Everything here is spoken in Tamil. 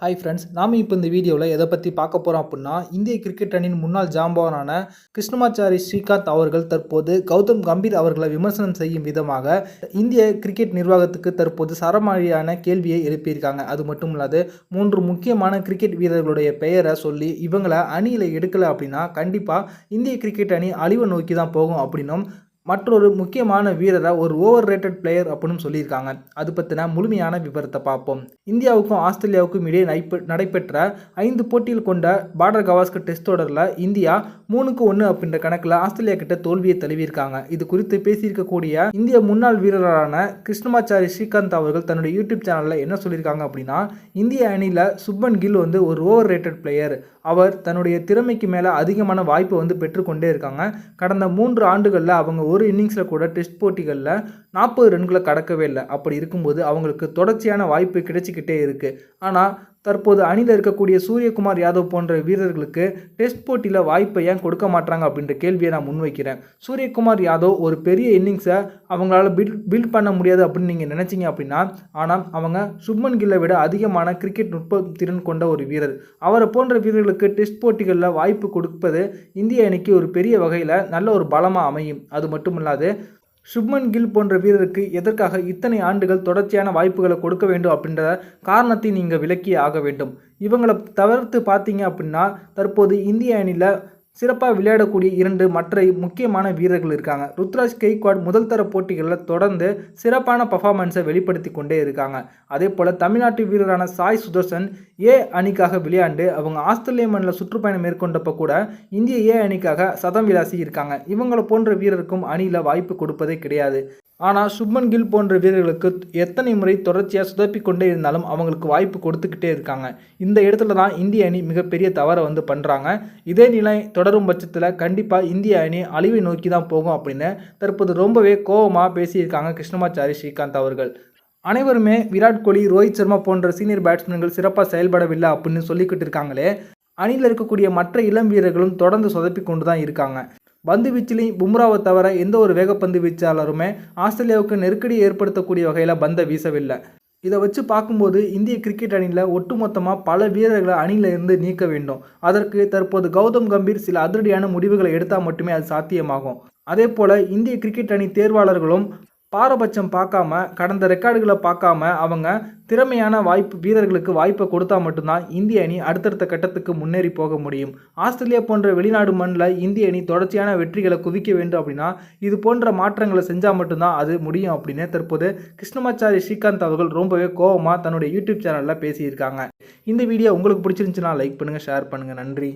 ஹாய் ஃப்ரெண்ட்ஸ் நாம் இப்போ இந்த வீடியோவில் எதை பற்றி பார்க்க போகிறோம் அப்படின்னா இந்திய கிரிக்கெட் அணியின் முன்னாள் ஜாம்பவானான கிருஷ்ணமாச்சாரி ஸ்ரீகாந்த் அவர்கள் தற்போது கௌதம் கம்பீர் அவர்களை விமர்சனம் செய்யும் விதமாக இந்திய கிரிக்கெட் நிர்வாகத்துக்கு தற்போது சரமாரியான கேள்வியை எழுப்பியிருக்காங்க. அது மட்டும் இல்லாது மூன்று முக்கியமான கிரிக்கெட் வீரர்களுடைய பெயரை சொல்லி இவங்களை அணியில் எடுக்கலை அப்படின்னா கண்டிப்பாக இந்திய கிரிக்கெட் அணி அழிவை நோக்கி தான் போகும் அப்படின்னும் மற்றொரு முக்கியமான வீரரை ஒரு ஓவர் ரேட்டட் பிளேயர் அப்படின்னு சொல்லியிருக்காங்க. அது பற்றின முழுமையான விவரத்தை பார்ப்போம். இந்தியாவுக்கும் ஆஸ்திரேலியாவுக்கும் இடையே நடைபெ- நடைபெற்ற ஐந்து போட்டியில் கொண்ட பார்டர் கவாஸ்கர் டெஸ்ட் தொடரில் இந்தியா மூணுக்கு ஒன்று அப்படின்ற கணக்கில் ஆஸ்திரேலியா கிட்ட தோல்வியை தழுவியிருக்காங்க. இது குறித்து பேசியிருக்கக்கூடிய இந்திய முன்னாள் வீரரான கிருஷ்ணமாச்சாரி ஸ்ரீகாந்த் அவர்கள் தன்னுடைய யூடியூப் சேனலில் என்ன சொல்லியிருக்காங்க அப்படின்னா இந்திய அணியில் சுப்மன் கில் வந்து ஒரு ஓவர் ரேட்டட் பிளேயர் அவர் தன்னுடைய திறமைக்கு மேலே அதிகமான வாய்ப்பை வந்து பெற்றுக்கொண்டே இருக்காங்க. கடந்த மூன்று ஆண்டுகளில் அவங்க ஒரு இன்னிங்ஸில் கூட டெஸ்ட் போட்டிகளில் நாற்பது ரன்களை கடக்கவே இல்லை. அப்படி இருக்கும்போது அவங்களுக்கு தொடர்ச்சியான வாய்ப்பு கிடைச்சிக்கிட்டே இருக்குது ஆனால் தற்போது அணியில் இருக்கக்கூடிய சூரியகுமார் யாதவ் போன்ற வீரர்களுக்கு டெஸ்ட் போட்டியில் வாய்ப்பை ஏன் கொடுக்க மாட்டாங்க அப்படின்ற கேள்வியை நான் முன்வைக்கிறேன். சூரியகுமார் யாதவ் ஒரு பெரிய இன்னிங்ஸை அவங்களால பில்ட் பில்ட் பண்ண முடியாது அப்படின்னு நீங்கள் நினச்சிங்க அப்படின்னா ஆனால் அவங்க சுப்மன் கில்லை விட அதிகமான கிரிக்கெட் நுட்ப திறன் கொண்ட ஒரு வீரர். அவரை போன்ற வீரர்களுக்கு டெஸ்ட் போட்டிகளில் வாய்ப்பு கொடுப்பது இந்திய அணிக்கு ஒரு பெரிய வகையில் நல்ல ஒரு பலமாக அமையும். அது மட்டும் இல்லாது சுப்மன் கில் போன்ற வீரருக்கு எதற்காக இத்தனை ஆண்டுகள் தொடர்ச்சியான வாய்ப்புகளை கொடுக்க வேண்டும் அப்படின்ற காரணத்தை நீங்கள் விளக்கி ஆக வேண்டும். இவங்களை தவிர்த்து பார்த்தீங்க அப்படின்னா தற்போது இந்திய அணியில் சிறப்பாக விளையாடக்கூடிய இரண்டு மற்ற முக்கியமான வீரர்கள் இருக்காங்க. ருத்ராஜ் கெய்க்வாட் முதல் தர போட்டிகளில் தொடர்ந்து சிறப்பான பர்ஃபார்மன்ஸை வெளிப்படுத்தி கொண்டே இருக்காங்க. அதே போல் தமிழ்நாட்டு வீரரான சாய் சுதர்சன் ஏ அணிக்காக விளையாண்டு அவங்க ஆஸ்திரேலிய மண்ணில் சுற்றுப்பயணம் மேற்கொண்டப்ப கூட இந்திய ஏ அணிக்காக சதம் விளாசி இருக்காங்க. இவங்களை போன்ற வீரருக்கும் அணியில் வாய்ப்பு கொடுப்பதே கிடையாது. ஆனால் சுப்மன் கில் போன்ற வீரர்களுக்கு எத்தனை முறை தொடர்ச்சியாக சுதப்பி கொண்டே இருந்தாலும் அவங்களுக்கு வாய்ப்பு கொடுத்துக்கிட்டே இருக்காங்க. இந்த இடத்துல தான் இந்திய அணி மிகப்பெரிய தவறை வந்து பண்ணுறாங்க இதே நிலை தொடரும் பட்சத்தில் கண்டிப்பாக இந்திய அணி அழிவை நோக்கி தான் போகும் அப்படின்னு தற்போது ரொம்பவே கோபமாக பேசியிருக்காங்க கிருஷ்ணமாச்சாரி ஸ்ரீகாந்த் அவர்கள். அனைவருமே விராட் கோலி ரோஹித் சர்மா போன்ற சீனியர் பேட்ஸ்மேன்கள் சிறப்பாக செயல்படவில்லை அப்படின்னு சொல்லிக்கிட்டு இருக்காங்களே. அணியில் இருக்கக்கூடிய மற்ற இளம் வீரர்களும் தொடர்ந்து சொதப்பி கொண்டு தான் இருக்காங்க. பந்து வீச்சிலையும் பும்ராவை தவிர எந்த ஒரு வேகப்பந்து வீச்சாளருமே ஆஸ்திரேலியாவுக்கு நெருக்கடி ஏற்படுத்தக்கூடிய வகையில் பந்தை வீசவில்லை. இதை வச்சு பார்க்கும்போது இந்திய கிரிக்கெட் அணியில் ஒட்டுமொத்தமாக பல வீரர்களை அணியில் இருந்து நீக்க வேண்டும். அதற்கு தற்போது கௌதம் கம்பீர் சில அதிரடியான முடிவுகளை எடுத்தால் மட்டுமே அது சாத்தியமாகும். அதே போல் இந்திய கிரிக்கெட் அணி தேர்வாளர்களும் பாரபட்சம் பார்க்காம கடந்த ரெக்கார்டுகளை பார்க்காம அவங்க திறமையான வாய்ப்பு வீரர்களுக்கு வாய்ப்பை கொடுத்தா மட்டும்தான் இந்திய அணி அடுத்தடுத்த கட்டத்துக்கு முன்னேறி போக முடியும். ஆஸ்திரேலியா போன்ற வெளிநாடு மண்ணில் இந்திய அணி தொடர்ச்சியான வெற்றிகளை குவிக்க வேண்டும் அப்படின்னா இது போன்ற மாற்றங்களை செஞ்சால் மட்டும்தான் அது முடியும் அப்படின்னு தற்போது கிருஷ்ணமாச்சாரி ஸ்ரீகாந்த் அவர்கள் ரொம்பவே கோபமாக தன்னுடைய யூடியூப் சேனலில் பேசியிருக்காங்க. இந்த வீடியோ உங்களுக்கு பிடிச்சிருந்துச்சுன்னா லைக் பண்ணுங்கள் ஷேர் பண்ணுங்கள் நன்றி.